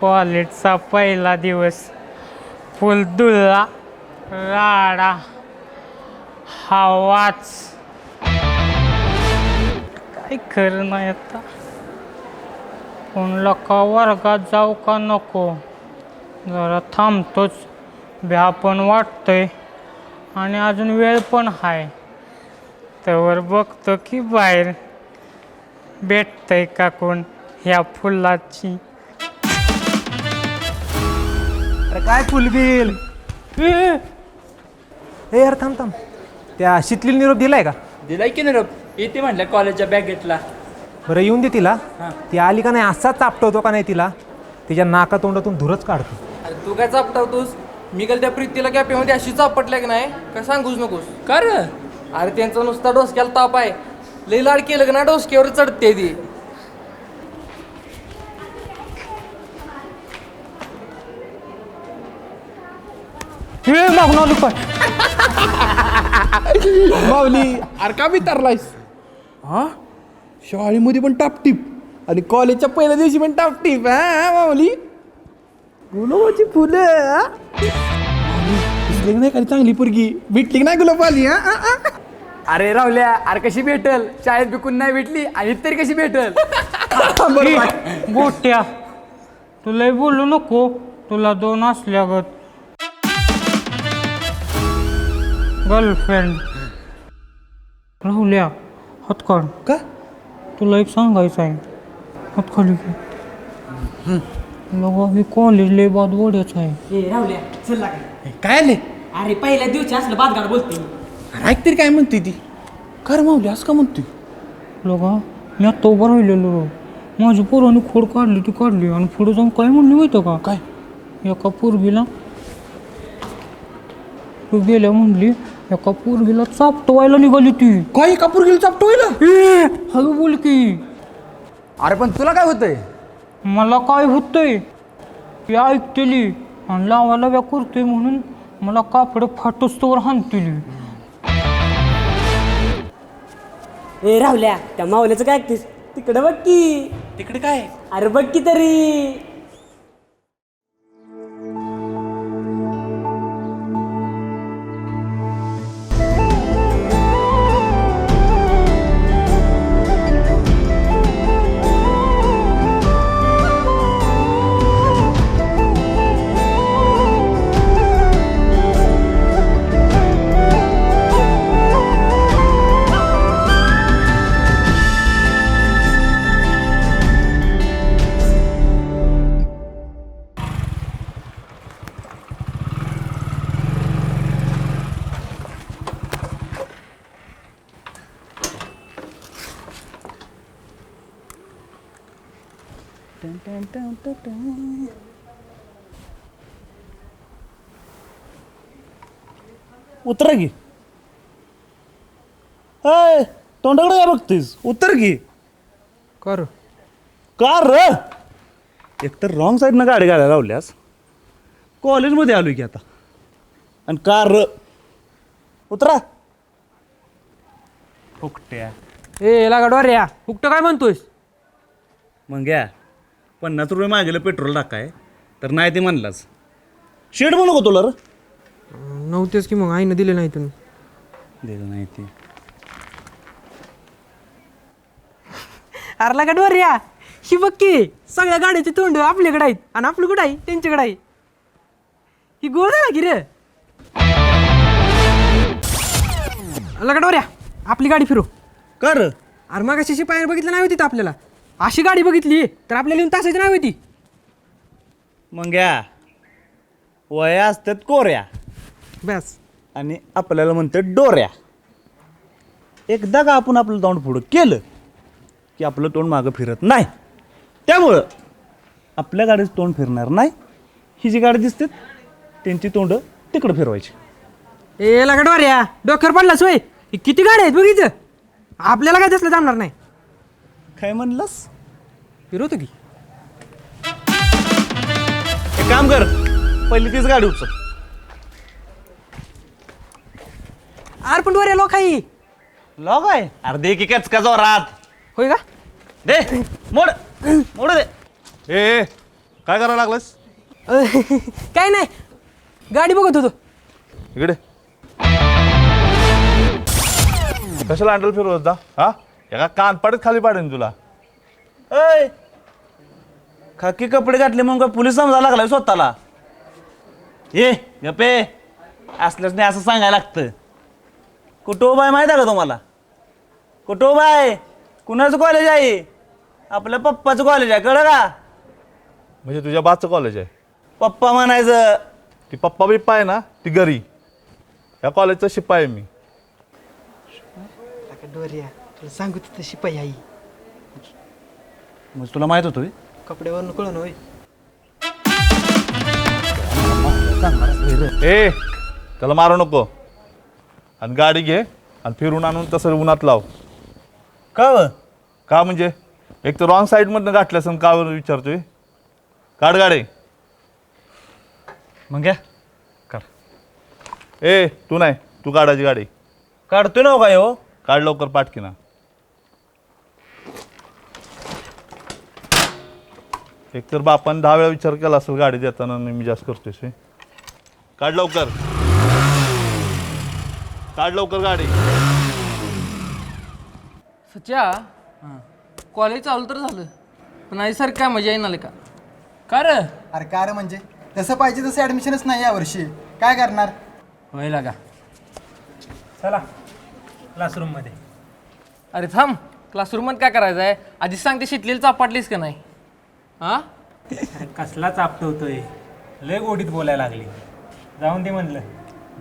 कॉलेजचा पहिला दिवस. फुलदुल्ला राडा हवाच. काय खरं नाही आता. कोणला लोक वर्गात जाऊ का नको? जरा थांबतोच. भ्या पण वाटतंय. आणि अजून वेळ पण आहे त्यावर बघतो की बाहेर भेटतंय का कोण ह्या फुलाची. अरे काय फुलबिल ए यार थांब थांब. त्या शीतलील निरोप दिलाय का? दिलाय की निरोप? येते म्हटलं कॉलेजच्या बॅगेतला बरं येऊन दे तिला. हां. ती आली का नाही? असाच चापटवतो का नाही तिला? तिच्या नाका तोंडातून धुरच काढतो. अरे तू काय चापटावतोस? मी काल त्या प्रीतीला कॅफेमध्ये अशी चापटल्या की नाही? का सांगूच नकोस. कर अरे त्यांचा नुसता डोसक्याला ताप आहे. लई लाड केलं का ना डोसक्यावर चढते ती. हे मागून आलो माऊली अरे का विचारलायस हा? शाळेमध्ये पण टापटीप आणि कॉलेजच्या पहिल्या दिवशी पण टापटीप हा माऊली? गुलाबाची फुलं दिसली की नाही एखादी चांगली पोरगी? भेटली की नाही गुलाब आली हा? अरे रावल्या अरे कशी भेटल? शाळेत बिकून नाही भेटली आणि तरी कशी भेटल? गोट्या तुलाही बोलू नको. तुला दोन असल्यागत गर्लफ्रेंड राहुल्या हातकाड का? तुला एक सांगायचं आहे. हातखाली लगा हे कॉलेज लय बाद वड्याचं आहे. ए राहुल्या चल लागा काय आले? अरे पहिल्या दिवशी असलं बादगाड बोलते अरे ऐक तरी काय म्हणते ती? कर माऊली असं का म्हणते लगा मी आत्ता उभं राहिलेलो. माझ्या पोराने खोड काढली ती काढली. आणि पुढे जाऊन काय म्हणली माहितं का? काय? एका पोरगीला तू गेल्या म्हणली एका पोरगीला चापटवायला निघाली ती. काय? का पोरगीला चापटवायला? ए, हळू बोल की. अरे पण तुला काय होतंय? मला काय होतंय? ती ऐकतेली. आणि लावायला व्या करतोय म्हणून मला कापड फाटोस्तोवर हाणतेली. ए राहुल्या त्या मावल्याचं काय ऐकतेस? तिकडे बघ की. तिकडे काय? अरे बघ की तरी. उतर की अय तोंडाकडे काय बघतेस? उतर की कर. का र. एकतर रॉंग साईडनं गाडी घालायला लावल्यास कॉलेजमध्ये आलो की आता. आणि का र. उतरा. फुकट्या. ए लागा डोऱ्या फुकट काय म्हणतोयस? मग घ्या. पन्नास रुपये मागेलं पेट्रोल टाकाय. तर नाही ते म्हणलाच शेड म्हणू का तुला र? नव्हतेच की मग आईनं दिले नाही तुम्ही दिलं नाही ते. अरे लागा डोऱ्या ही बघ की सगळ्या गाड्याची तोंड आपल्याकडे आहेत आणि आपलं कुठं आहे? त्यांच्याकडे आहे. ही गोळ झाला की रे? लागा डोऱ्या आपली गाडी फिरू. का र अरे मग अशी पायर बघितलं नाही होती तर आपल्याला. अशी गाडी बघितली तर आपल्याला येऊन तासाची नाही होती. मग घ्या वया असतात कोऱ्या. बस. आणि आपल्याला म्हणतात डोऱ्या. एकदा का आपण आपलं तोंड पुढं केलं की आपलं तोंड मागं फिरत नाही? त्यामुळं आपल्या गाडीचं तोंड फिरणार नाही. ही जी गाडी दिसते त्यांची तोंड तिकडं फिरवायची. ए लागा डोऱ्या. डोक्यावर पडलास होय? ही किती गाड्या आहेत बघितलं आपल्याला काय तसलं जमणार नाही. काय म्हणलास? फिरवतो की. का काम कर पहिली तीच गाडी उचल. आर पण डोऱ्या लोक आहे? लॉग आहे अरे दे की कचका जोरात होय का? दे मोड मोड दे. ए काय करायला लागलास? अ, काय नाही. गाडी बघत होतो. इकडे. कशाला हँडल फिरवत होता हा? एका कान पाडत खाली पाडेन तुला. ऐ खाकी कपडे घातले मग काय पोलीस समजा लागलाय स्वतःला? ये गपे असल्याच नाही असं सांगायला लागतं. कुठं उभा आहे माहिती आहे का तुम्हाला? कुठं उभा आहे? कुणाचं कॉलेज आहे? आपल्या पप्पाचं कॉलेज आहे कळलं का? म्हणजे तुझ्या बाचं कॉलेज आहे. पप्पा म्हणायचं ती पप्पा बिप्पा आहे ना ती घरी या कॉलेजचा शिपाई आहे मी. डोऱ्या तुला सांगू तिथं शिपाई आई. म्हणजे तुला माहीत होतं होय? कपड्यावरून कळून होय. ए त्याला मारू नको. आणि गाडी घे आणि फिरून आणून तसं उन्हात लाव. का व? का म्हणजे? एक तर रॉंग साईडमधनं गाठलं असं का बरं विचारतोय? काढ गाडी. मग घ्या. काढ. ए तू नाही. तू काढायची गाडी. काढतोय ना हो काय हो? काढ लवकर पाटकीना. एक तर बापान दहा वेळा विचार केला असेल गाडी देताना आणि मी जास्त करतोय. काढ लवकर. काढ लवकर गाडी. सच्या कॉलेज चालू तर झालं पण आई सर काय मजा येणार का? का रे? अरे काय रे म्हणजे? तसं पाहिजे तसं ॲडमिशनच नाही यावर्षी काय करणार? होय लागा. चला क्लासरूममध्ये अरे थांब क्लासरूमात काय करायचं आहे? आधी सांगते शिटलेली चापाटलीस का नाही? हा? कसला चापटवतोय? लय गोडीत बोलायला लागली. जाऊन दे म्हणलं.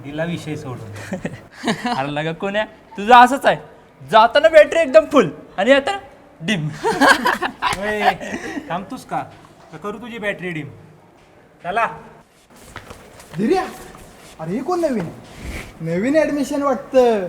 दिला विषय सोडून. अरे लागा कोण्या? तुझं असंच आहे. जाताना बॅटरी एकदम फुल आणि आता डिम ओय, थांबतोस का? का करू तुझी बॅटरी डिम चला. धीर्या अरे हे कोण नवीन? नवीन ॲडमिशन वाटतं.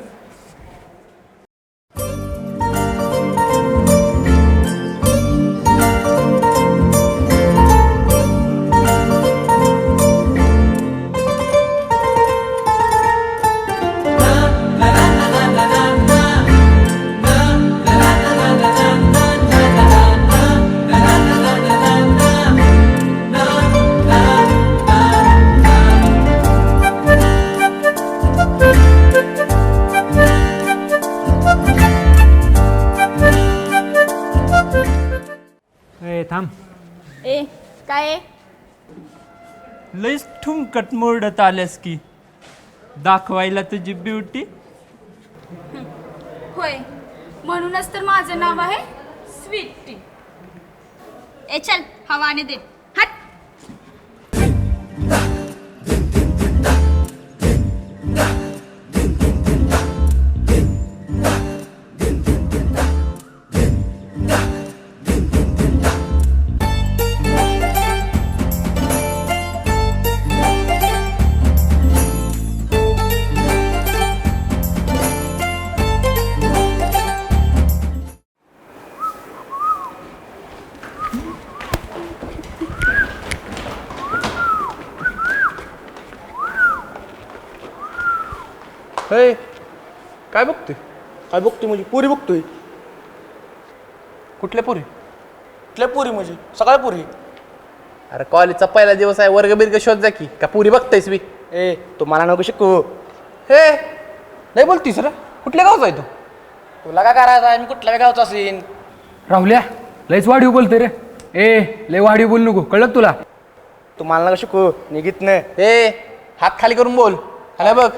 ठुमकट मोडत आल्यास की दाखवायला तुझी ब्युटी होय. म्हणूनच तर माझं नाव आहे स्वीटी. ए चल हवाने दे. काय बघतोय म्हणजे? पुरी बघतोय. कुठल्या पुरी? कुठल्या पुरी म्हणजे? सगळ्या पुरी. अरे कॉलेजचा पहिला दिवस आहे वर्ग बिर्ग शोध जा की. का पुरी बघतायस मी? ए तू मला नको शिकू. हे? नाही बोलतीस रे. कुठल्या गावचा आहे तू? तुला काय करायचं आहे? मी कुठल्या गावचा असेन? राहुल्या लयच वाढीव बोलतोय रे. ए लय वाढीव बोल नको. कळलं का तुला? तू मला नको शिकू. निघित नाही ए हात खाली करून बोल. हॅलो बघ.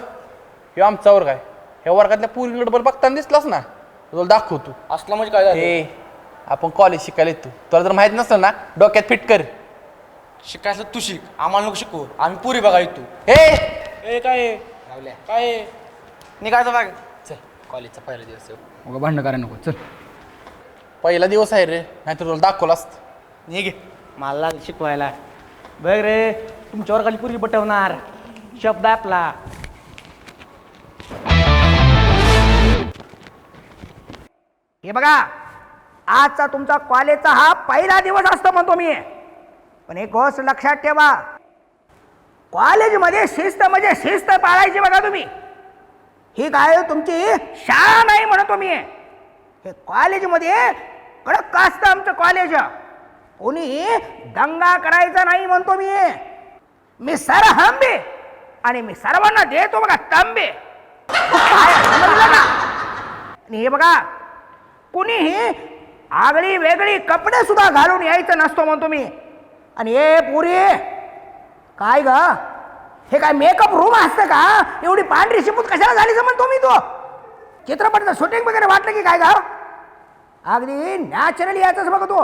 हे आमचा वर्ग आहे. ह्या वर्गातल्या पुरीकडे बरं बघताना दिसलास ना तुला दाखवतो. असलं म्हणजे काय झालं? ए आपण कॉलेज शिकायला येतो. तुला जर माहीत नसतं ना डोक्यात फिट कर. शिकायचं तू शिक आम्हाला नको शिकू आम्ही पुरी बघा येतो. ए! ए काय काय आहे? निघायचं बघ चल. कॉलेजचा पहिला दिवस आहे. मग भांडण करायला नको. चल. पहिला दिवस आहे रे नाहीतर तुला दाखवलं असतं. निघ. मला शिकवायला. बघ रे तुमच्या वर्गाची पुरी पटवणार शब्द आपला. हे बघा आजचा तुमचा कॉलेजचा हा पहिला दिवस असतो म्हणतो मी. पण एक गोष्ट लक्षात ठेवा कॉलेजमध्ये शिस्त म्हणजे शिस्त पाळायची बघा तुम्ही. ही काय तुमची शाळा नाही म्हणतो मी. हे कॉलेजमध्ये कडक असतं आमचं कॉलेज. कोणी दंगा करायचा नाही म्हणतो मी. मी सर हंबे आणि मी सर्वांना देतो बघा तांबे. समजलं आणि हे बघा कुणीही आगळी वेगळी कपडे सुद्धा घालून यायचं नसतो म्हणतो मी आणि हे पुरी काय ग? हे काय मेकअप रूम असतं का? एवढी पांढरी शिपूत कशाला झाली म्हणतो मी तो? चित्रपटाचं शूटिंग वगैरे वाटलं की काय ग? अगदी नॅचरली यायचंच बघ तू.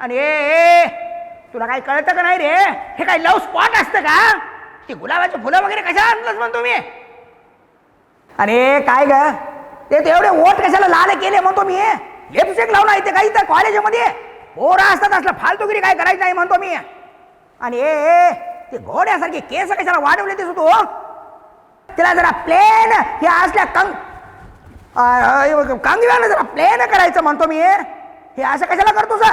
आणि ए ए, तुला काय कळतं का नाही रे? हे काय लव स्पॉट असतं का? ती गुलाबाची फुलं वगैरे कशा आणलंच म्हणतो मी? अरे काय ग? ते एवढे ओट कशाला लाल केले म्हणतो मी? लिपस्टिक लावला इथे काही तर कॉलेजमध्ये पोरं असतात असलं फालतूगिरी काय करायचं नाही म्हणतो मी? आणि ए ते घोड्यासारखे केस कशाला वाढवले ते तू हो? तिला जरा प्लेन हे असल्या कंग कंगव्यानं जरा प्लेन करायचं म्हणतो मी. हे असं कशाला करतो सर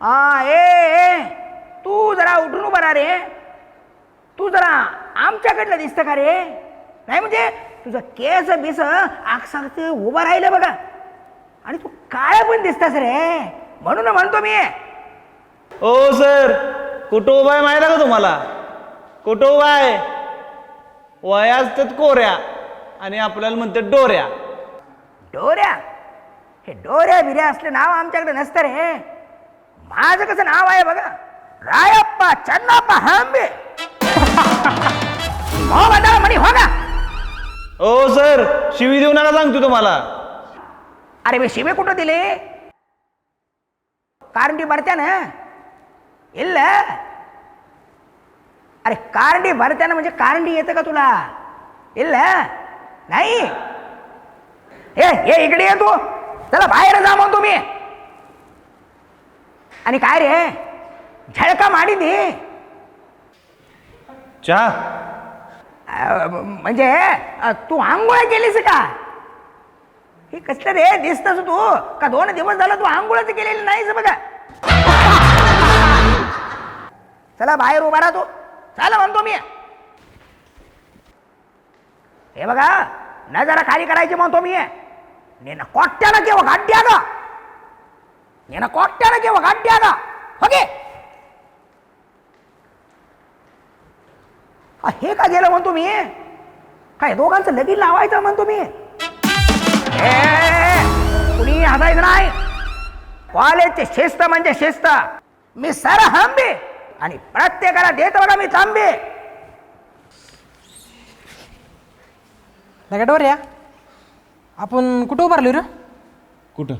हा ए तू जरा उठून उभा रे. तू जरा आमच्याकडलं दिसतं का रे? नाही म्हणजे तुझं केस बिस आगसारखं उभं राहिलं बघा. आणि तू काय पण दिसतास रे. म्हणून म्हणतो मी. ओ सर कुठं उभा आहे माहिती का तुम्हाला? कुठं उभा आहे? वया असतात कोऱ्या. आणि आपल्याला म्हणतात डोऱ्या. डोऱ्या? हे डोऱ्या बिऱ्या असलं नाव आमच्याकडे नसतं रे. माझं कसं नाव आहे बघा? रायप्पा चन्नाप्पा हांबे. हो बदला म्हणी हो का ओ सर शिवी देऊ नका सांगतो तुम्हाला अरे मी शिवे कुठं दिले कारंडी भरत्यानं ಇಲ್ಲ अरे कारंडी भरत्यानं म्हणजे कारंडी येतं का तुला ಇಲ್ಲ नाही हे हे इकडे ये तू चला बाहेर जा म्हणतो मी आणि काय रे झळका माडी दे चहा अ, म्हणजे तू आंघोळ केलीस का? हे कसलं रे दिसतस तू. का दोन दिवस झालं तू आंघोळच केलेली नाहीस बघा. चला बाहेर उभा राहतो चला म्हणतो मी. हे बघा न जरा खाली करायची म्हणतो मी. नेना कोट्यानं केव्हा गाड्या गा नेना कोट्यानं केव्हा गाड्या गा हो ओके हे का गेलं म्हणतो मी? काय दोघांचं लगीन लावायचं म्हणतो मी? ए, कुणी हसायचं नाही? कॉलेजची शिस्त म्हणजे शिस्त. मी सर हंबे आणि प्रत्येकाला देत बघा मी थांबे लगा डोऱ्या आपण कुठं उभारलो रे? कुठं?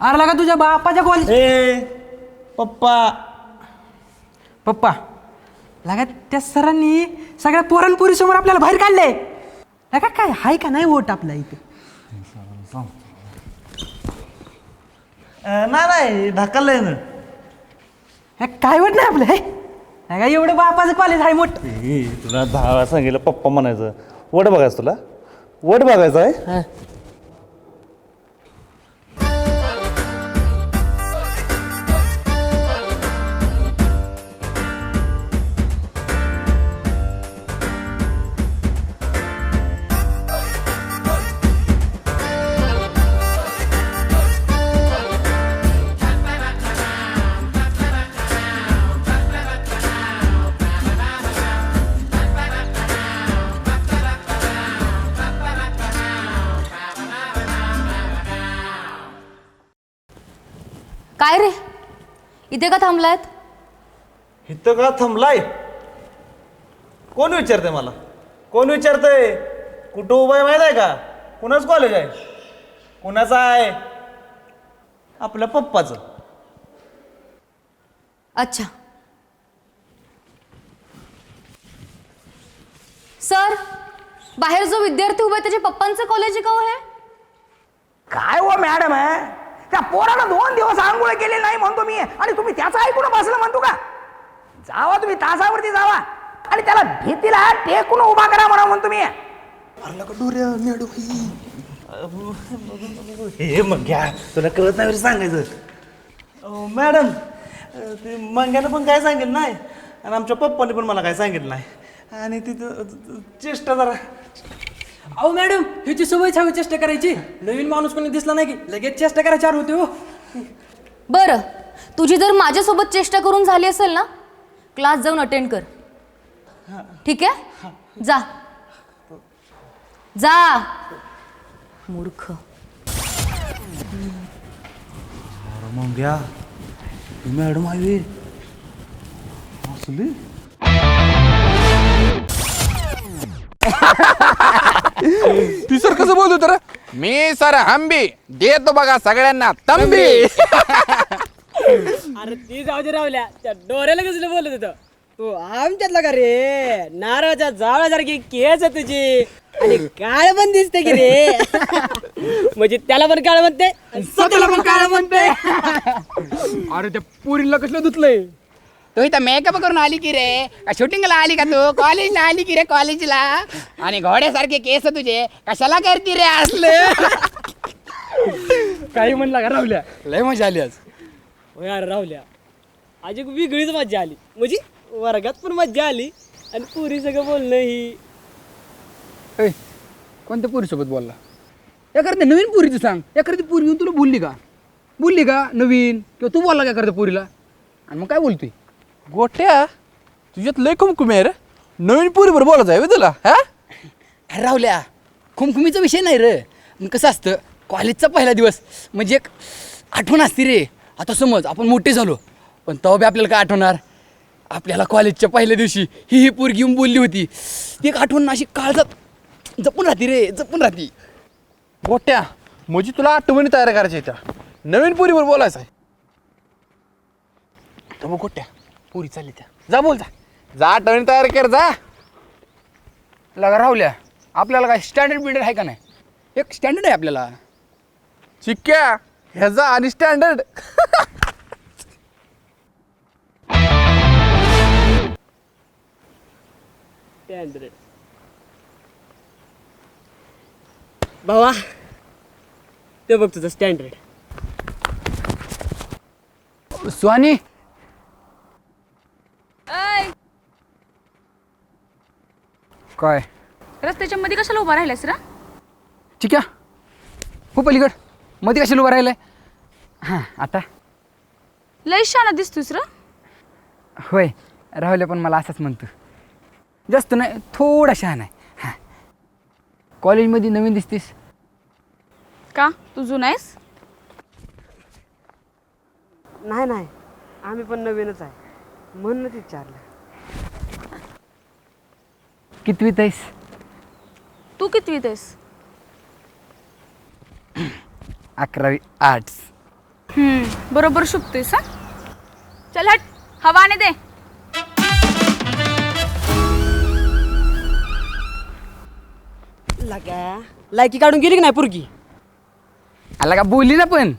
अरे लगा तुझ्या बापाच्या कॉलेज ए पप्पा. पप्पा. लगा त्या सरांनी सगळ्या पोरांपुरी समोर आपल्याला बाहेर काढले लगा काय हाय का नाही वोट आपला इथे? अं, नाही नाही ढकललंय ना. हे काय वोट नाही आपलं हे? लगा एवढं बापाचं कॉलेज आहे मोठं. ए, तुला दहा वेळा सांगितलं पप्पा म्हणायचं. वड बघायचं तुला? वड बघायचं आहे? इथे का थांबलायत? इथं का थांबलाय? कोण विचारते मला? कोण विचारतंय? कुठं उभं आहे माहीत आहे का? कुणाच कॉलेज आहे? कुणाचं आहे? आपल्या पप्पाचं. अच्छा. सर बाहेर जो विद्यार्थी उभा आहे त्याच्या पप्पांचं कॉलेज आहे का हो हे? काय हो मॅडम त्या पोराला दोन दिवस आंघोळ केले नाही म्हणतो मी. आणि तुम्ही त्याचं ऐकून बसलं म्हणतो का? जावा तुम्ही तासावरती जावा. आणि त्याला भीतीला टेकून उभा करा म्हणा म्हणतो मी. हे मग घ्या. तुला कळत नाही सांगायचं. मॅडम ते मंग्यानं पण काय सांगितलं नाही? आणि आमच्या पप्पाने पण मला काय सांगितलं नाही. आणि तिथं चेष्टा जरा. अहो मॅडम ह्याची सवय हवी चेष्टा करायची. नवीन माणूस कोणी दिसला नाही की लगेच चेष्टा करायची होते हो. बरं तुझी जर माझ्यासोबत चेष्टा करून झाली असेल ना क्लास जाऊन अटेंड कर. ठीक आहे? जा. जा. मूर्ख. मॅडम आहे असली ती सर कसं बोलतो तर मी सर हंबी देतो बघा सगळ्यांना तंबी. अरे ती जाऊ दे रावल्या त्या डोऱ्याला कसलं बोलत होतं? तू आमच्यातला का रे? नारळाच्या जावळासारखी केस आहे तुझी. आणि काळ पण दिसते की रे. म्हणजे त्याला पण काळ म्हणते आणि स्वतःला पण काळ म्हणते. अरे त्या पुरीला कसलं धुतलंय? तू इथं मेकअप करून आली की रे का शूटिंगला आली का तू कॉलेजला आली की रे कॉलेजला आणि घोड्यासारखे केस तुझे कशाला करती रे असलं काही म्हणला का रावल्या लय मजा आली आज होय अरे रावल्या आज एक वेगळीच मज्जा आली म्हणजे वर्गात पण मज्जा आली आणि पुरी सगळं बोलणं ही ए कोणत्या पुरीसोबत बोलला एखाद्या नवीन पुरीचं सांग एखादी पुरी येऊन तुला बोलली का बोलली का नवीन किंवा तू बोलला का एखाद्या पुरीला आणि मग काय बोलतोय गोट्या? तुझ्यात लय कुमकुम आहे रे. नवीन पुरीवर बोलत आहे तुला हा? अरे रावल्या खुमखुमीचा विषय नाही रे. पण कसं असतं कॉलेजचा पहिला दिवस म्हणजे एक आठवण असते रे. आता समज आपण मोठे झालो पण तेव्हा बी आपल्याला काय आठवणार? आपल्याला कॉलेजच्या पहिल्या दिवशी ही ही पोरगी येऊन बोलली होती. ती एक आठवण अशी काळजात जपून राहते रे जपून राहते. गोट्या म्हणजे तुला आठवणी तयार करायच्या त्या. नवीन पुरीवर बोलायचं आहे. तर मग गोट्या. पुरी चालली त्या. जा बोल जा. जा आठवणी तयार कर जा. लगा राहुल्या आपल्याला काय स्टँडर्ड बिल्डर आहे का नाही? एक स्टँडर्ड आहे आपल्याला. चिक्क्या ह्याचा आणि स्टँडर्ड भावा ते बघ तुझं स्टँडर्ड सुहानी काय? रस्त्याच्या मध्ये कशाला उभा राहिलास रा? ठीक आहे. हो पलीकड. मध्ये कशाला उभं राहिलंय? हां आता. लय शाना दिसतोस र. होय राहुल्या पण मला असंच म्हणतो. जास्त नाही थोडा शहाण आहे. हां. कॉलेजमध्ये नवीन दिसतीस. का? तू जुना आहेस? नाही नाही. आम्ही पण नवीनच आहे. म्हणूनच विचारलं. कितवीत आहेस तू कितवीत आहेस अकरावी आर्ट्स हम्म, बरोबर शुकतोयस हा? चल हट हवा आने दे. लगा लायकी काढून गेली की नाही पुरगी? आला का बोलली ना पण.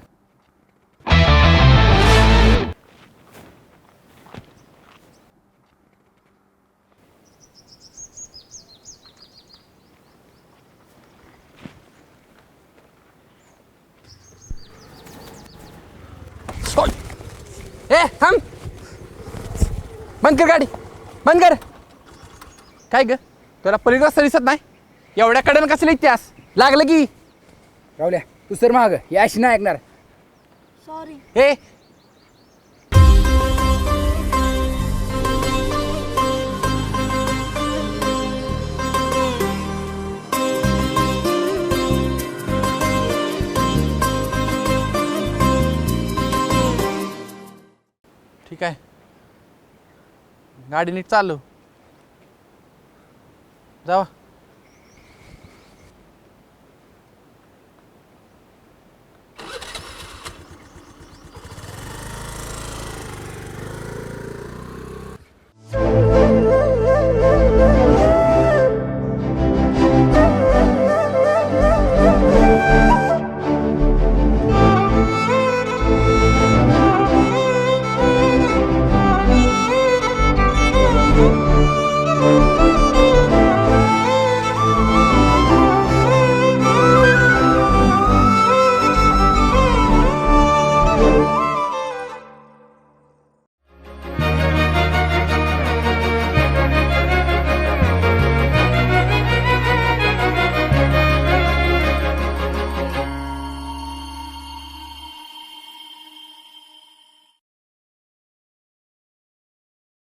बंद कर गाडी. बंद कर. काय ग? तुला पलीकडे रस्ता दिसत नाही? एवढ्या कडेनं कसं इतिहास? लागलं की. राहुल्या तू सर महाग या अशी नाही ऐकणार. सॉरी ए गाडी नीट चालू. जावा.